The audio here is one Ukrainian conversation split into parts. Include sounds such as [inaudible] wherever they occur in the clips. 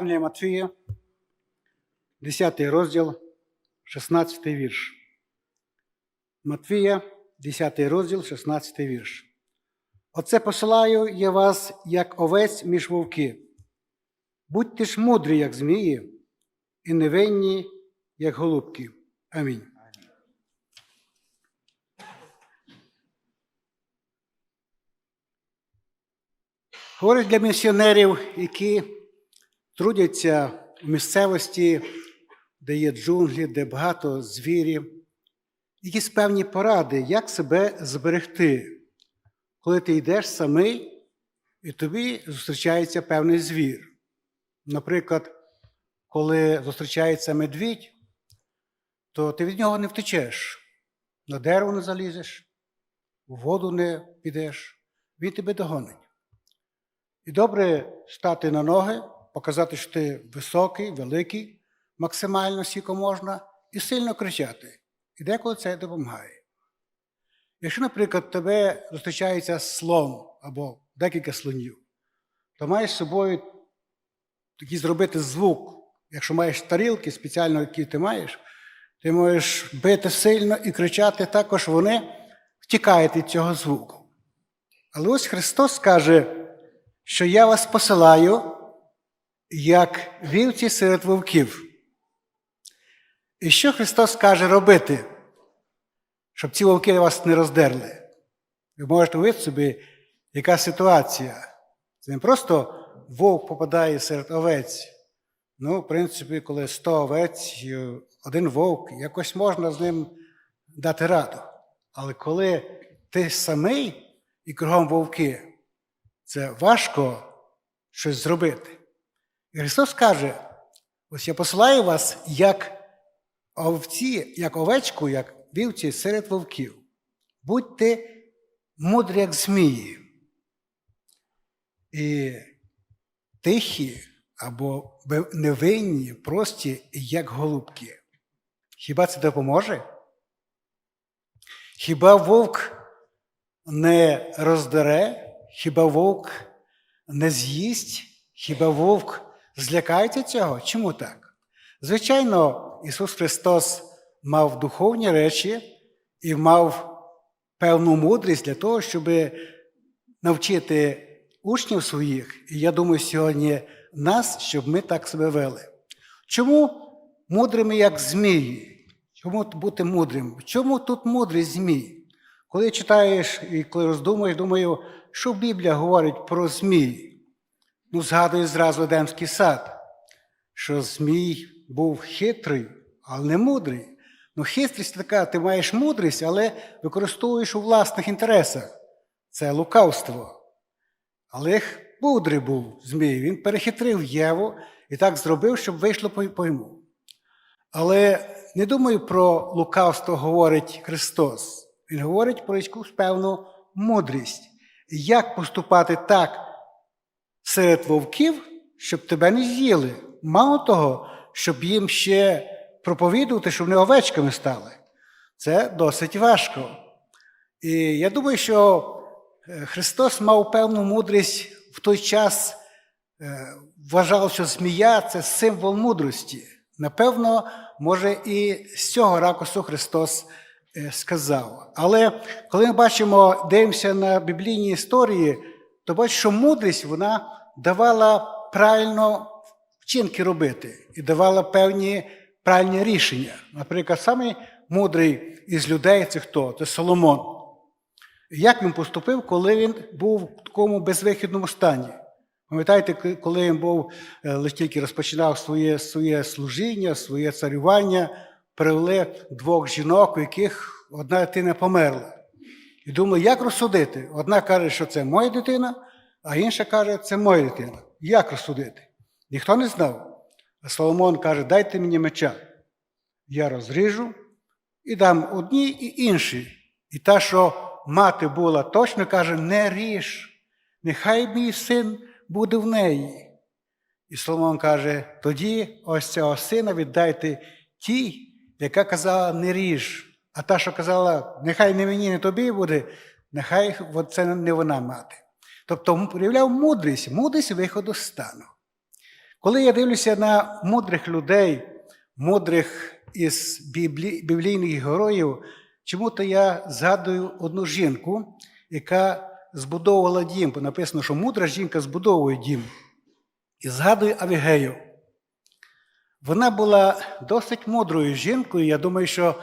Євангелія Матвія, 10 розділ, 16 вірш. Матвія, 10 розділ, 16 вірш. Оце посилаю я вас, як овець між вовки. Будьте ж мудрі, як змії, і невинні, як голубки. Амінь. Говорить для місіонерів, які трудяться в місцевості, де є джунглі, де багато звірів, якісь певні поради, як себе зберегти, коли ти йдеш самий, і тобі зустрічається певний звір. Наприклад, коли зустрічається медвідь, то ти від нього не втечеш, на дерево не залізеш, в воду не підеш, він тебе догонить. І добре стати на ноги, показати, що ти високий, великий, максимально скільки можна, і сильно кричати. І деколи це допомагає. Якщо, наприклад, тебе зустрічається слон або декілька слонів, то маєш з собою такий зробити звук. Якщо маєш тарілки спеціально, які ти маєш, ти можеш бити сильно і кричати, також вони втікають від цього звуку. Але ось Христос каже, що я вас посилаю, як вівці серед вовків. І що Христос каже робити, щоб ці вовки вас не роздерли? Ви можете уявити собі, яка ситуація. Це не просто вовк попадає серед овець. Ну, в принципі, коли 100 овець, один вовк, якось можна з ним дати раду. Але коли ти самий і кругом вовки, це важко щось зробити. І Христос каже: ось я посилаю вас як овці, як овечку, як вівці серед вовків. Будьте мудрі, як змії. І тихі або невинні, прості, як голубки. Хіба це допоможе? Хіба вовк не роздере, хіба вовк не з'їсть, хіба вовк злякається цього? Чому так? Звичайно, Ісус Христос мав духовні речі і мав певну мудрість для того, щоб навчити учнів своїх, і я думаю, сьогодні нас, щоб ми так себе вели. Чому мудрими, як змії? Чому бути мудрим? Чому тут мудрість змій? Коли читаєш і коли роздумуєш, думаю, що Біблія говорить про змій? Ну, згадую зразу Едемський сад, що Змій був хитрий, але не мудрий. Ну, хитрість така, ти маєш мудрість, але використовуєш у власних інтересах. Це лукавство. Але мудрий був Змій, він перехитрив Єву і так зробив, щоб вийшло по йому. Але не думаю про лукавство говорить Христос. Він говорить про якусь певну мудрість. Як поступати так серед вовків, щоб тебе не з'їли. Мало того, щоб їм ще проповідувати, щоб вони овечками стали. Це досить важко. І я думаю, що Христос мав певну мудрість в той час, вважав, що змія це символ мудрості. Напевно, може, і з цього ракурсу Христос сказав. Але коли ми бачимо, дивимося на біблійні історії, то бачимо, що мудрість вона давала правильно вчинки робити і давала певні правильні рішення. Наприклад, самий мудрий із людей це хто? Це Соломон. Як він поступив, коли він був в такому безвихідному стані? Пам'ятаєте, коли він був лише тільки розпочинав своє своє служіння, своє царювання, привели двох жінок, у яких одна дитина померла. І думали, як розсудити? Одна каже, що це моя дитина, а інша каже, це моя дитина. Як розсудити? Ніхто не знав. А Соломон каже, дайте мені меча. Я розріжу і дам одні і інші. І та, що мати була точно, каже, не ріж, нехай мій син буде в неї. І Соломон каже, тоді ось цього сина віддайте тій, яка казала, не ріж. А та, що казала, нехай не мені, не тобі буде, нехай це не вона мати. Тобто проявляв мудрість, мудрість виходу з стану. Коли я дивлюся на мудрих людей, мудрих із біблі... біблійних героїв, чому-то я згадую одну жінку, яка збудовувала дім, бо написано, що мудра жінка збудовує дім. І згадую Авігею. Вона була досить мудрою жінкою. Я думаю, що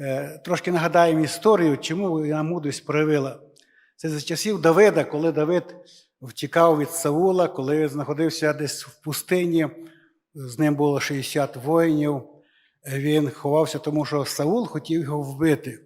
е, трошки нагадаємо історію, чому вона мудрість проявила. Це за часів Давида, коли Давид втікав від Саула, коли знаходився десь в пустині, з ним було 60 воїнів. Він ховався, тому що Саул хотів його вбити.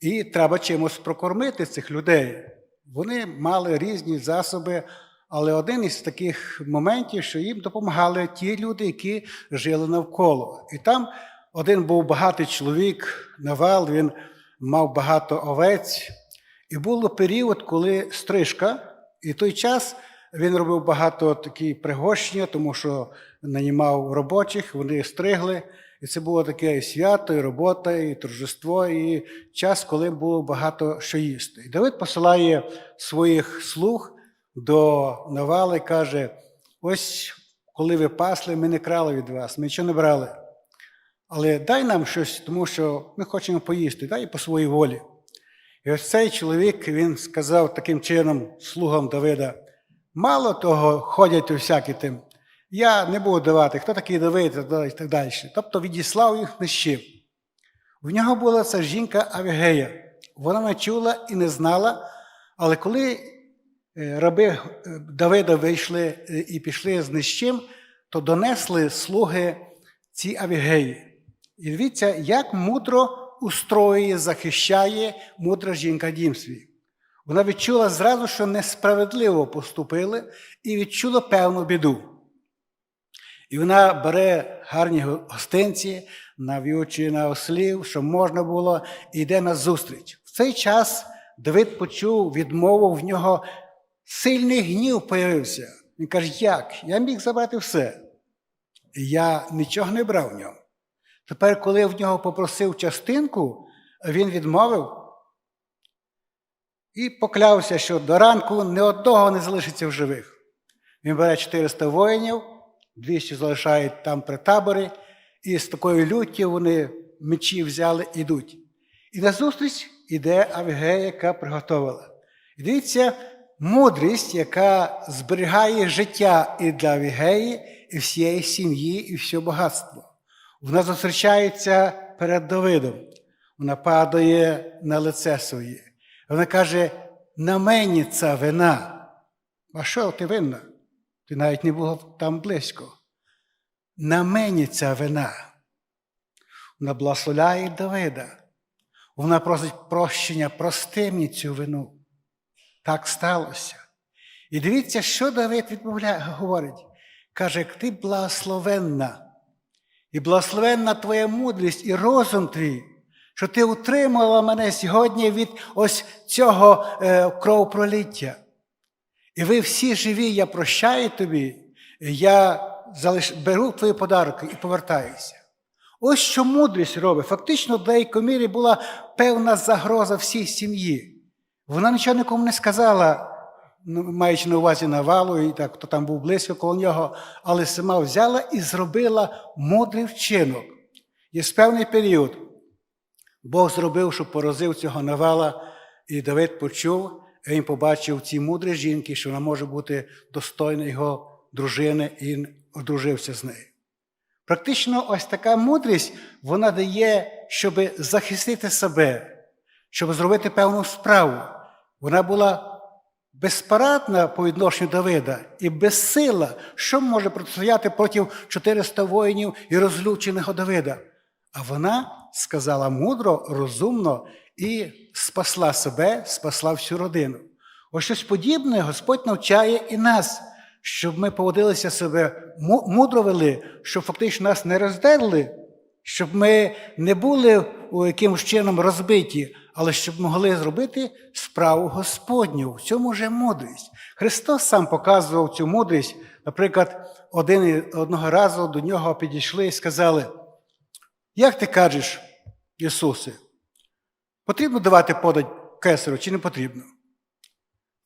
І треба чимось прокормити цих людей. Вони мали різні засоби, але один із таких моментів, що їм допомагали ті люди, які жили навколо. І там один був багатий чоловік, Навал, він мав багато овець. І був період, коли стрижка, і той час він робив багато такі пригощення, тому що нанімав робочих, вони стригли. І це було таке і свято, і робота, і торжество, і час, коли було багато що їсти. І Давид посилає своїх слуг до Навали і каже: ось коли ви пасли, ми не крали від вас, ми нічого не брали. Але дай нам щось, тому що ми хочемо поїсти, дай по своїй волі. І ось цей чоловік він сказав таким чином слугам Давида: мало того, ходять у всякі тим. Я не буду давати, хто такий Давид і так далі. Тобто відіслав їх нищив. В нього була ця жінка Авігея. Вона не чула і не знала, але коли е, раби е, Давида вийшли е, і пішли з нищим, то донесли слуги ці Авігеї. І дивіться, як мудро устроює, захищає мудра жінка дім свій. Вона відчула зразу, що несправедливо поступили, і відчула певну біду. І вона бере гарні гостинці, нав'ючує на ослів, щоб можна було, і йде на зустріч. В цей час Давид почув відмову, в нього сильний гнів появився. Він каже, як? Я міг забрати все. Я нічого не брав в нього. Тепер, коли в нього попросив частинку, він відмовив і поклявся, що до ранку ні одного не залишиться в живих. Він бере 400 воїнів. 200 залишають там при таборі, і з такою люттю вони мечі взяли і йдуть. І назустріч іде Авігея, яка приготувала. І дивіться, мудрість, яка зберігає життя і для Авігеї, і всієї сім'ї, і все багатство. Вона зустрічається перед Давидом. Вона падає на лице своє. Вона каже: на мені ця вина. А що ти винна? Ти навіть не був там близько. На мені ця вина. Вона благословляє Давида. Вона просить прощення, прости мені цю вину. Так сталося. І дивіться, що Давид відмовляє, говорить. Каже, ти благословенна, і благословенна твоя мудрість і розум твій, що ти утримала мене сьогодні від ось цього е, кровопроліття. І ви всі живі, я прощаю тобі, я залиш... беру твої подарки і повертаюся. Ось що мудрість робить. Фактично, в деякій мірі була певна загроза всій сім'ї. Вона нічого нікому не сказала, маючи на увазі навалу, і так, хто там був близько коло нього, але сама взяла і зробила мудрий вчинок. Є певний період. Бог зробив, щоб поразив цього навала, і Давид почув. і Він побачив ці мудрі жінки, що вона може бути достойна його дружини і одружився з нею. Практично ось така мудрість вона дає, щоб захистити себе, щоб зробити певну справу. Вона була безпарадна по відношенню Давида і безсила, що може протистояти проти 400 воїнів і розлюченого Давида. А вона сказала мудро, розумно і спасла себе, спасла всю родину. Ось щось подібне Господь навчає і нас, щоб ми поводилися себе мудро вели, щоб фактично нас не роздерли, щоб ми не були у якимось чином розбиті, але щоб могли зробити справу Господню. В цьому вже мудрість. Христос сам показував цю мудрість. Наприклад, один, одного разу до нього підійшли і сказали: Як ти кажеш, Ісусе, потрібно давати подать кесарю чи не потрібно?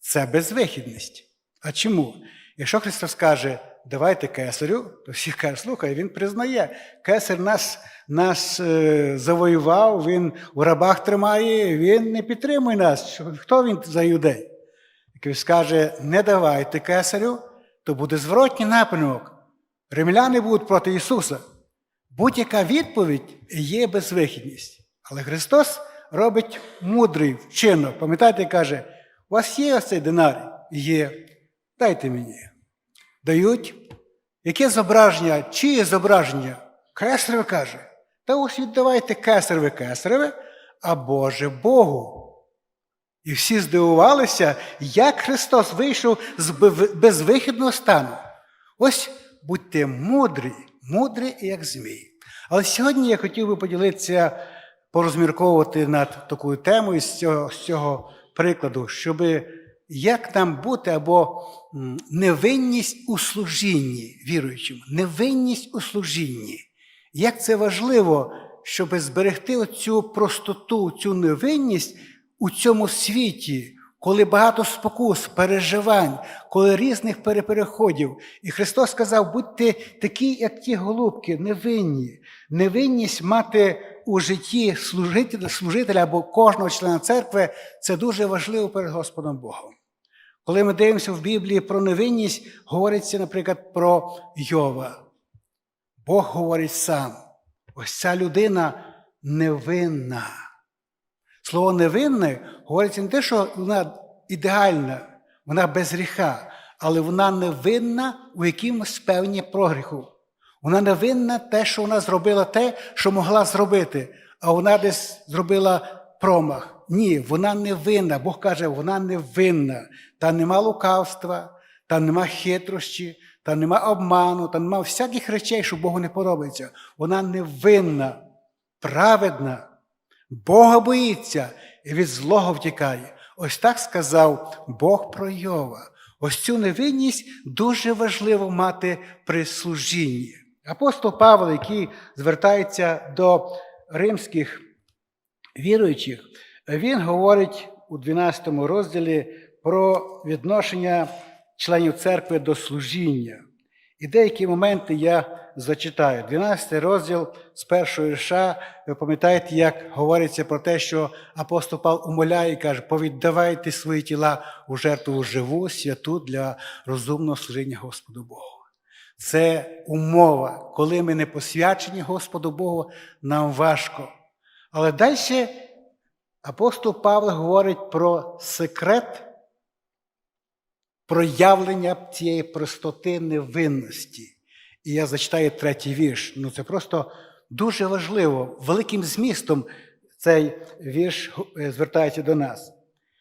Це безвихідність. А чому? Якщо Христос каже, давайте кесарю, то всі кажуть, слухай, він признає, кесар нас, нас е, завоював, він у рабах тримає, він не підтримує нас. Хто він за юдей? Який скаже, не давайте кесарю, то буде зворотній напрямок. Римляни будуть проти Ісуса. Будь-яка відповідь є безвихідність. Але Христос робить мудрий вчинок. Пам'ятаєте, каже, у вас є ось цей динарій? Є. Дайте мені. Дають. Яке зображення? Чиє зображення? Кесареве каже. Та ось віддавайте кесареве кесареве, а Боже Богу. І всі здивувалися, як Христос вийшов з безвихідного стану. Ось будьте мудрі, мудрі, як змій. Але сьогодні я хотів би поділитися, порозмірковувати над такою темою з цього, з цього прикладу, щоб як нам бути або невинність у служінні віруючим, невинність у служінні. Як це важливо, щоб зберегти оцю простоту, цю невинність у цьому світі, коли багато спокус, переживань, коли різних перепереходів. І Христос сказав: будьте такі, як ті голубки, невинні. Невинність мати у житті служителя, служителя або кожного члена церкви це дуже важливо перед Господом Богом. Коли ми дивимося в Біблії про невинність, говориться, наприклад, про Йова. Бог говорить сам. Ось ця людина невинна. Слово невинне говориться не те, що вона ідеальна, вона без гріха, але вона невинна у якимось певні прогріху. Вона невинна те, що вона зробила те, що могла зробити, а вона десь зробила промах. Ні, вона не винна. Бог каже, вона не винна. Та нема лукавства, та нема хитрощі, та нема обману, та нема всяких речей, що Богу не подобається. Вона невинна, праведна. Бога боїться і від злого втікає. Ось так сказав Бог про Йова. Ось цю невинність дуже важливо мати при служінні. Апостол Павло, який звертається до римських віруючих, він говорить у 12 розділі про відношення членів церкви до служіння. І деякі моменти я зачитаю. 12 розділ з першого вірша, ви пам'ятаєте, як говориться про те, що апостол Павло умоляє і каже, повіддавайте свої тіла у жертву живу, святу для розумного служіння Господу Богу. Це умова, коли ми не посвячені Господу Богу, нам важко. Але далі апостол Павло говорить про секрет проявлення цієї простоти невинності. І я зачитаю третій вірш. Ну це просто дуже важливо. Великим змістом цей вірш е, звертається до нас.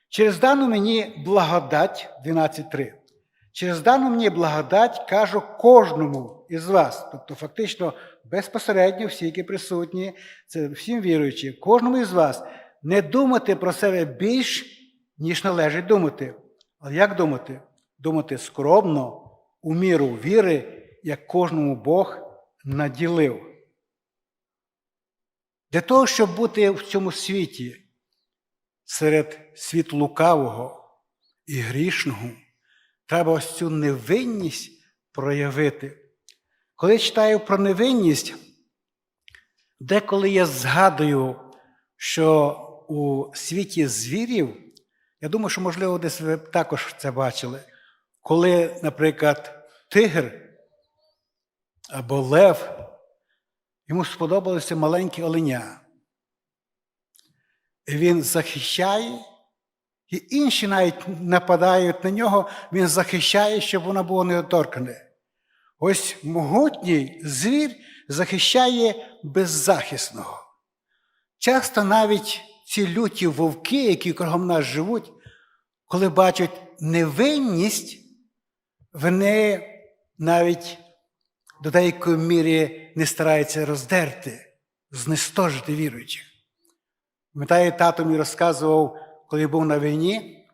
Через дану мені благодать 12.3. Через дану мені благодать кажу кожному із вас. Тобто, фактично, безпосередньо всі, які присутні, це всім віруючі, кожному із вас не думати про себе більш, ніж належить думати. Але як думати? Думати скромно, у міру віри, як кожному Бог наділив. Для того, щоб бути в цьому світі, серед світ лукавого і грішного, треба ось цю невинність проявити. Коли читаю про невинність, деколи я згадую, що у світі звірів, я думаю, що, можливо, десь ви також це бачили, коли, наприклад, тигр або лев, йому сподобалося маленьке оленя. І він захищає, і інші навіть нападають на нього, він захищає, щоб воно було недоторкане. Ось могутній звір захищає беззахисного. Часто навіть ці люті вовки, які кругом нас живуть, коли бачать невинність, вони навіть до деякої міри не стараються роздерти, знестожити віруючих. Пам'ятаю, тато мені розказував, коли був на війні,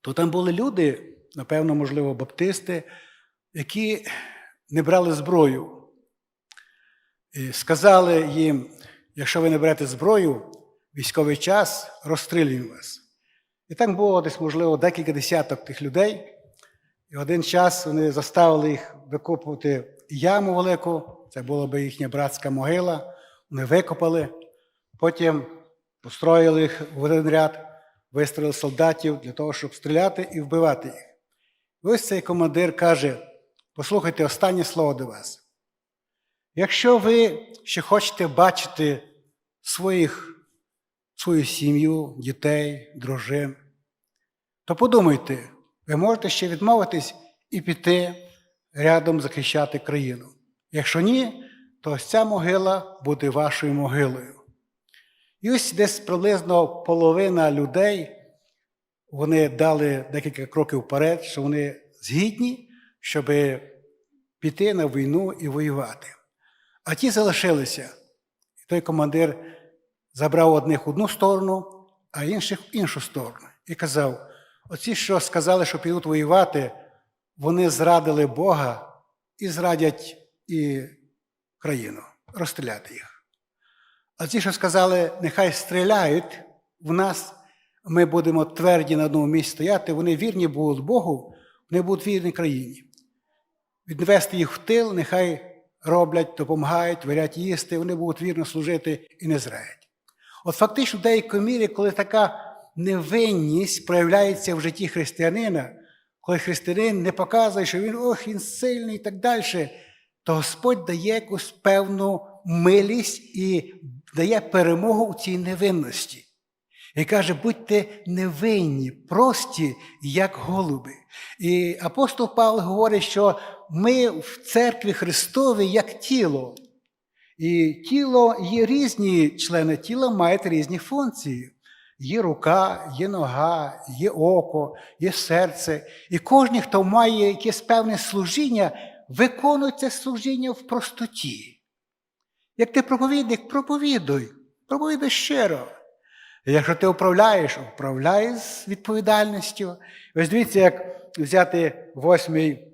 то там були люди, напевно, можливо, баптисти, які не брали зброю. І сказали їм, якщо ви не берете зброю, військовий час розстрілюємо вас. І так було десь, можливо, декілька десяток тих людей. І один час вони заставили їх викопувати яму велику, це була би їхня братська могила. Вони викопали, потім построїли їх в один ряд, вистроїли солдатів для того, щоб стріляти і вбивати їх. І ось цей командир каже: послухайте останнє слово до вас. Якщо ви ще хочете бачити своїх, свою сім'ю, дітей, дружин, то подумайте, ви можете ще відмовитись і піти рядом захищати країну. Якщо ні, то ось ця могила буде вашою могилою. І ось десь приблизно половина людей вони дали декілька кроків вперед, що вони згідні, щоб піти на війну і воювати. А ті залишилися. І той командир забрав одних одну сторону, а інших іншу сторону. І казав: оці, що сказали, що підуть воювати, вони зрадили Бога і зрадять і країну, розстріляти їх. А ті, що сказали, нехай стріляють в нас, ми будемо тверді на одному місці стояти, вони вірні будуть Богу, вони будуть вірні країні. Відвести їх в тил, нехай роблять, допомагають, варять їсти, вони будуть вірно служити і не зраять. От фактично, в деякій мірі, коли така невинність проявляється в житті християнина, коли християнин не показує, що він ох, він сильний і так далі, то Господь дає якусь певну милість і дає перемогу у цій невинності. І каже, будьте невинні, прості, як голуби. І апостол Павло говорить, що ми в церкві Христовій як тіло. І тіло є різні члени тіла мають різні функції. Є рука, є нога, є око, є серце. І кожен, хто має якесь певне служіння, виконує це служіння в простоті. Як ти проповідник, проповідуй, проповідуй щиро. Якщо ти управляєш, управляй з відповідальністю. Ось дивіться, як взяти восьмий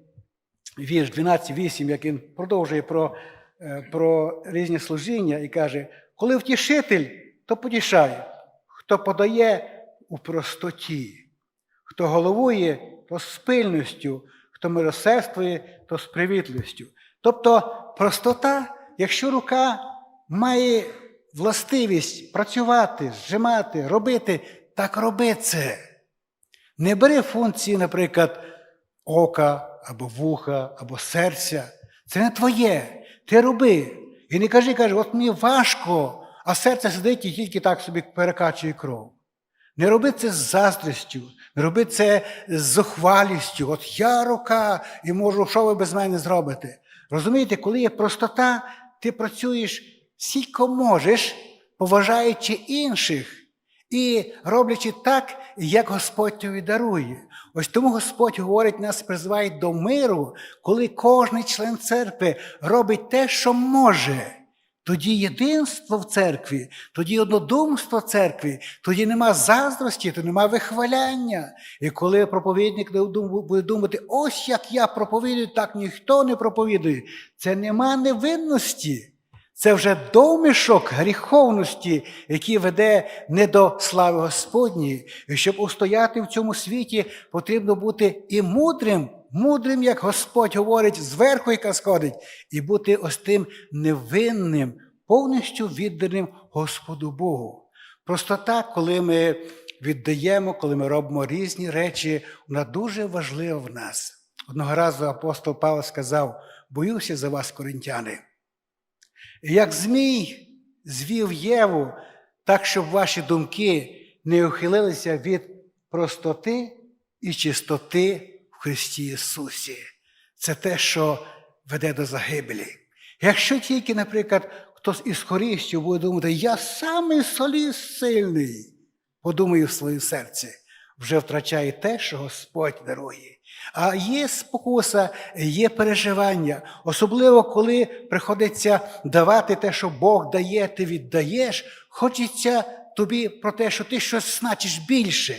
вірш 12.8, як він продовжує про, е, про різні служіння і каже: коли втішитель, то потішай, хто подає у простоті, хто головує, то з пильністю, хто миросердствує, то з привітлістю. Тобто простота, якщо рука має властивість працювати, зжимати, робити, так роби це. Не бери функції, наприклад, ока або вуха, або серця. Це не твоє. Ти роби. І не кажи, каже, от мені важко, а серце сидить і тільки так собі перекачує кров. Не роби це з заздрістю, не роби це з зухвалістю. От я рука і можу, що ви без мене зробите. Розумієте, коли є простота, ти працюєш скільки можеш, поважаючи інших і роблячи так, як Господь тобі дарує. Ось тому Господь говорить, нас призиває до миру, коли кожен член церкви робить те, що може. Тоді єдинство в церкві, тоді однодумство в церкві, тоді нема заздрості, тоді нема вихваляння. І коли проповідник буде думати, ось як я проповідую, так ніхто не проповідує, це нема невинності. Це вже домішок гріховності, який веде не до слави Господньої. І щоб устояти в цьому світі, потрібно бути і мудрим, мудрим, як Господь говорить, зверху, яка сходить, і бути ось тим невинним, повністю відданим Господу Богу. Просто так, коли ми віддаємо, коли ми робимо різні речі, вона дуже важлива в нас. Одного разу апостол Павло сказав: боюся за вас, коринтяни. Як Змій звів Єву, так, щоб ваші думки не ухилилися від простоти і чистоти в Христі Ісусі. Це те, що веде до загибелі. Якщо тільки, наприклад, хтось із хорістів буде думати, я самий соліст сильний, подумаю в своєму серці, вже втрачає те, що Господь дарує. А є спокуса, є переживання, особливо коли приходиться давати те, що Бог дає, ти віддаєш, хочеться тобі про те, що ти щось значиш більше.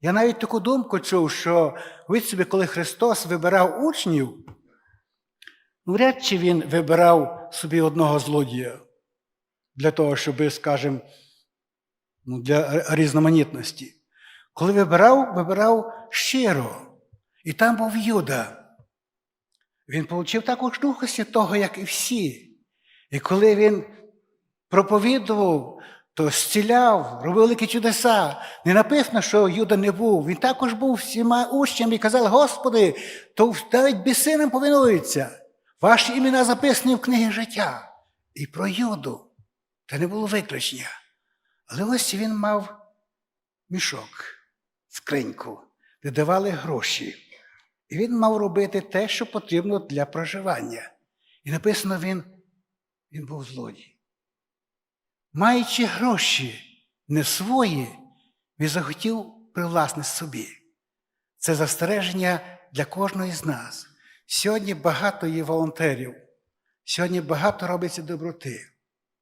Я навіть таку думку чув, що від собі, коли Христос вибирав учнів, вряд чи Він вибирав собі одного злодія для того, щоб, скажімо, ну, для різноманітності. Коли вибирав, вибирав щиро. І там був Юда. Він отримав також Духа Святого, як і всі. І коли він проповідував, то зціляв, робив великі чудеса. Не написано, що Юда не був. Він також був всіма учнями і казав, Господи, то навіть біси нам повинуються. Ваші імена записані в книгі життя. І про Юду. Та не було виключення. Але ось він мав мішок, скриньку, де давали гроші. І він мав робити те, що потрібно для проживання. І написано, він, він був злодій. Маючи гроші не свої, він захотів привласнити собі. Це застереження для кожного з нас. Сьогодні багато є волонтерів, сьогодні багато робиться доброти,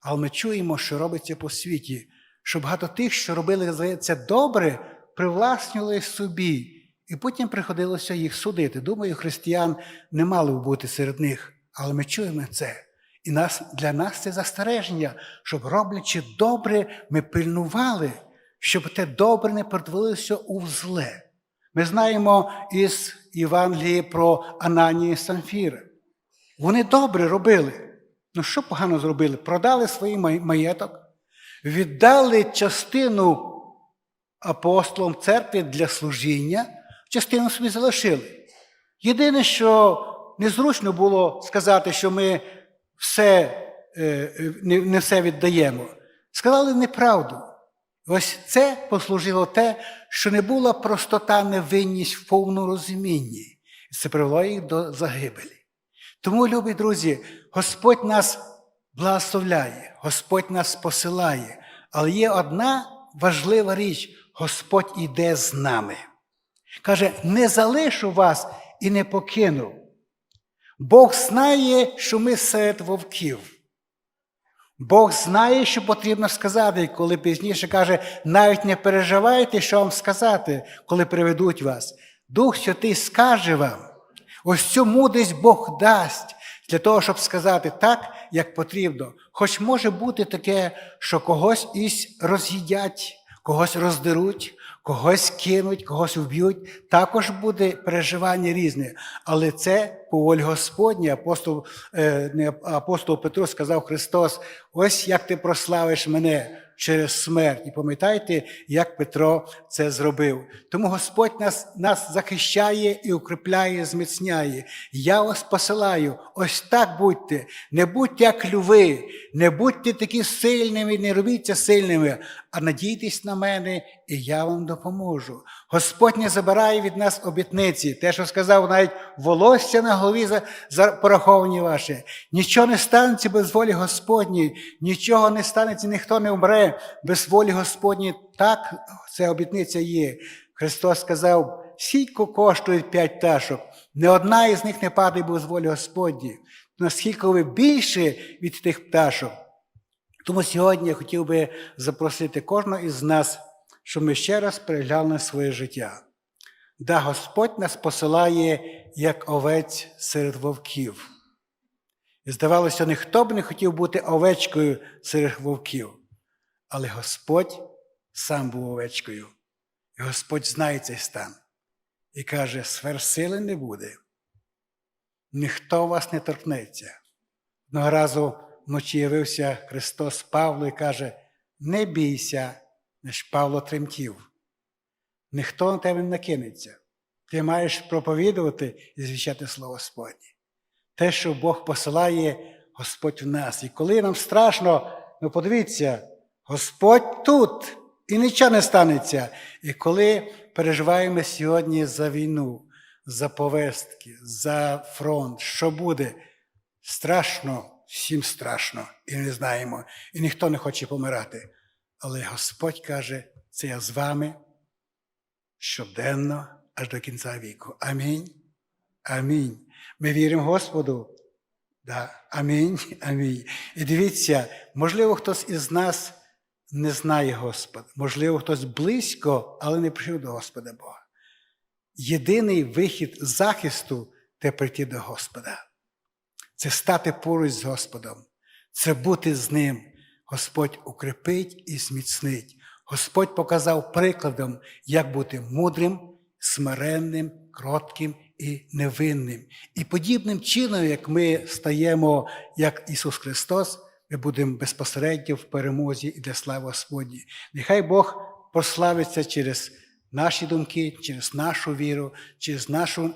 але ми чуємо, що робиться по світі, що багато тих, що робили, здається, добре, привласнювали собі, і потім приходилося їх судити. Думаю, християн не мало б бути серед них, але ми чуємо це. І нас, для нас це застереження, щоб роблячи добре, ми пильнували, щоб те добре не перетворилося у зле. Ми знаємо із Євангелії про Ананії і. Вони добре робили. Ну що погано зробили? Продали свій маєток, віддали частину апостолам церкви для служіння, частину собі залишили. Єдине, що незручно було сказати, що ми все, е, е, не, все віддаємо. Сказали неправду. Ось це послужило те, що не була простота, невинність в повному розумінні. І це привело їх до загибелі. Тому, любі друзі, Господь нас благословляє, Господь нас посилає. Але є одна важлива річ: Господь іде з нами. Каже, не залишу вас і не покину. Бог знає, що ми серед вовків. Бог знає, що потрібно сказати, коли пізніше каже, навіть не переживайте, що вам сказати, коли приведуть вас. Дух Святий скаже вам. Ось цю мудрість Бог дасть для того, щоб сказати так, як потрібно. Хоч може бути таке, що когось із роз'їдять, когось роздеруть, когось кинуть, когось вб'ють. Також буде переживання різне. Але це по волі Господні. Апостол, е, не апостол Петро сказав Христос: ось як ти прославиш мене. Через смерть. І пам'ятайте, як Петро це зробив. Тому Господь нас нас захищає і укріпляє, зміцняє. Я вас посилаю, ось так будьте. Не будьте як льви, не будьте такі сильними, не робіться сильними, а надійтесь на мене, і я вам допоможу. Господь не забирає від нас обітниці. Те, що сказав, навіть волосся на голові за, пораховані ваше. Нічого не станеться без волі Господньої, нічого не станеться, ніхто не вмре без волі Господньої. Так, ця обітниця є. Христос сказав, скільки коштують п'ять пташок, не одна із них не падає без волі Господньої. Наскільки ви більше від тих пташок. Тому сьогодні я хотів би запросити кожного із нас, щоб ми ще раз переглянули своє життя. Да, Господь нас посилає як овець серед вовків. І здавалося, ніхто б не хотів бути овечкою серед вовків. Але Господь сам був овечкою. І Господь знає цей стан. І каже: сверсили не буде. Ніхто вас не торкнеться. Одного разу вночі явився Христос Павлу і каже: не бійся, лиш Павло тремтів. Ніхто на тебе не накинеться. Ти маєш проповідувати і звіщати Слово Господнє. Те, що Бог посилає Господь в нас. І коли нам страшно, ну подивіться, Господь тут і нічого не станеться. І коли переживаємо сьогодні за війну, за повестки, за фронт, що буде, страшно, всім страшно, і не знаємо, і ніхто не хоче помирати. Але Господь каже, це я з вами щоденно аж до кінця віку. Амінь. Амінь. Ми віримо Господу. Да. Амінь. [laughs] Амінь. І дивіться, можливо, хтось із нас не знає Господа, можливо, хтось близько, але не прийшов до Господа Бога. Єдиний вихід захисту це прийти до Господа. Це стати поруч з Господом, це бути з Ним. Господь укріпить і зміцнить. Господь показав прикладом, як бути мудрим, смиренним, кротким і невинним. І подібним чином, як ми стаємо, як Ісус Христос, ми будемо безпосередньо в перемозі і для слави Господні. Нехай Бог прославиться через наші думки, через нашу віру, через нашу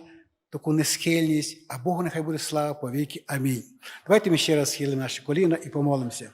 таку несхильність, а Богу нехай буде слава по віки. Амінь. Давайте ми ще раз схилимо наші коліна і помолимося.